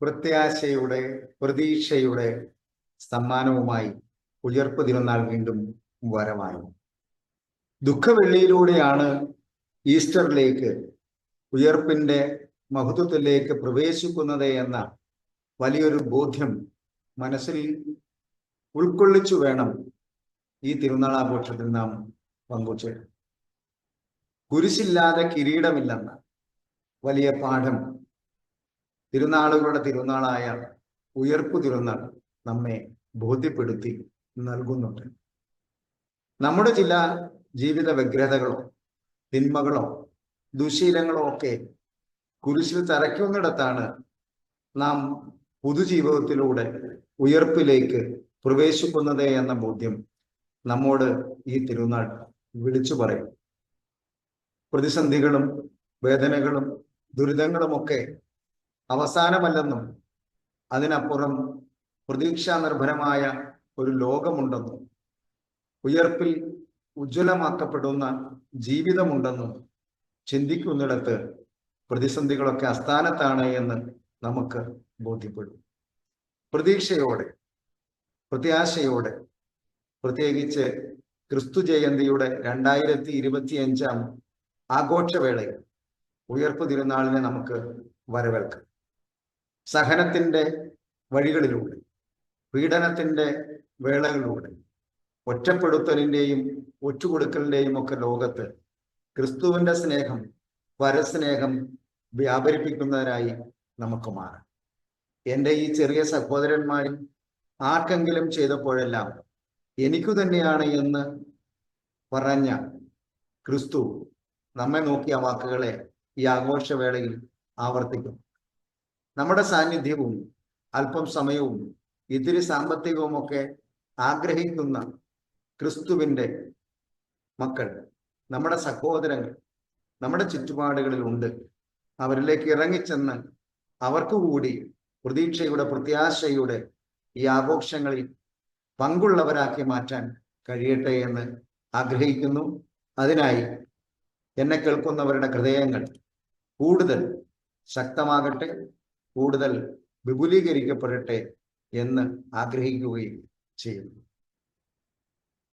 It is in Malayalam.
പ്രത്യാശയുടെ പ്രതീക്ഷയുടെ സമ്മാനവുമായി ഉയർപ്പ് തിരുനാൾ വീണ്ടും വരമായി. ദുഃഖവെള്ളിയിലൂടെയാണ് ഈസ്റ്ററിലേക്ക് ഉയർപ്പിന്റെ മഹത്വത്തിലേക്ക് പ്രവേശിക്കുന്നത് എന്ന വലിയൊരു ബോധ്യം മനസ്സിൽ ഉൾക്കൊള്ളിച്ചു വേണം ഈ തിരുനാൾ ആഘോഷത്തിൽ നാം പങ്കുചേരും കുരിശില്ലാതെ കിരീടമില്ലെന്ന വലിയ പാഠം തിരുനാളുകളുടെ തിരുനാളായ ഉയർപ്പു തിരുനാൾ നമ്മെ ബോധ്യപ്പെടുത്തി നൽകുന്നുണ്ട്. നമ്മുടെ ചില ജീവിത വ്യഗ്രതകളോ തിന്മകളോ ദുശീലങ്ങളോ ഒക്കെ കുരിശിൽ തറയ്ക്കുന്നിടത്താണ് നാം പുതുജീവിതത്തിലൂടെ ഉയർപ്പിലേക്ക് പ്രവേശിക്കുന്നത് എന്ന ബോധ്യം നമ്മോട് ഈ തിരുനാൾ വിളിച്ചു പറയും. പ്രതിസന്ധികളും വേദനകളും ദുരിതങ്ങളുമൊക്കെ അവസാനമല്ലെന്നും അതിനപ്പുറം പ്രതീക്ഷാ നിർഭരമായ ഒരു ലോകമുണ്ടെന്നും ഉയർപ്പിൽ ഉജ്ജ്വലമാക്കപ്പെടുന്ന ജീവിതമുണ്ടെന്നും ചിന്തിക്കുന്നിടത്ത് പ്രതിസന്ധികളൊക്കെ അസ്ഥാനത്താണ് എന്ന് നമുക്ക് ബോധ്യപ്പെടും. പ്രതീക്ഷയോടെ പ്രത്യാശയോടെ പ്രത്യേകിച്ച് ക്രിസ്തു ജയന്തിയുടെ രണ്ടായിരത്തി ഇരുപത്തി അഞ്ചാം ആഘോഷവേളയിൽ ഉയർപ്പ് തിരുനാളിനെ നമുക്ക് വരവേൽക്കാം. സഹനത്തിന്റെ വഴികളിലൂടെ പീഡനത്തിന്റെ വേളകളിലൂടെ ഒറ്റപ്പെടുത്തലിന്റെയും ഒറ്റുകൊടുക്കലിന്റെയും ഒക്കെ ലോകത്ത് ക്രിസ്തുവിന്റെ സ്നേഹം പരസ്നേഹം വ്യാപരിപ്പിക്കുന്നതിനായി നമുക്ക് മാറാം. എന്റെ ഈ ചെറിയ സഹോദരന്മാരിൽ ആർക്കെങ്കിലും ചെയ്തപ്പോഴെല്ലാം എനിക്കു തന്നെയാണ് എന്ന് പറഞ്ഞ ക്രിസ്തു നമ്മെ നോക്കിയ വാക്കുകളെ ഈ ആഘോഷവേളയിൽ ആവർത്തിക്കും നമ്മുടെ സാന്നിധ്യവും അല്പം സമയവും ഇത്തിരി സാമ്പത്തികവും ഒക്കെ ആഗ്രഹിക്കുന്ന ക്രിസ്തുവിന്റെ മക്കൾ നമ്മുടെ സഹോദരങ്ങൾ നമ്മുടെ ചുറ്റുപാടുകളിൽ ഉണ്ട് അവരിലേക്ക് ഇറങ്ങിച്ചെന്ന് അവർക്ക് കൂടി പ്രതീക്ഷയുടെ പ്രത്യാശയുടെ ഈ ആഘോഷങ്ങളിൽ പങ്കുള്ളവരാക്കി മാറ്റാൻ കഴിയട്ടെ എന്ന് ആഗ്രഹിക്കുന്നു. അതിനായി എന്നെ കേൾക്കുന്നവരുടെ ഹൃദയങ്ങൾ കൂടുതൽ ശക്തമാകട്ടെ. കൂടുതൽ വിപുലീകരിക്കപ്പെടട്ടെ എന്ന് ആഗ്രഹിക്കുകയും ചെയ്യുന്നു.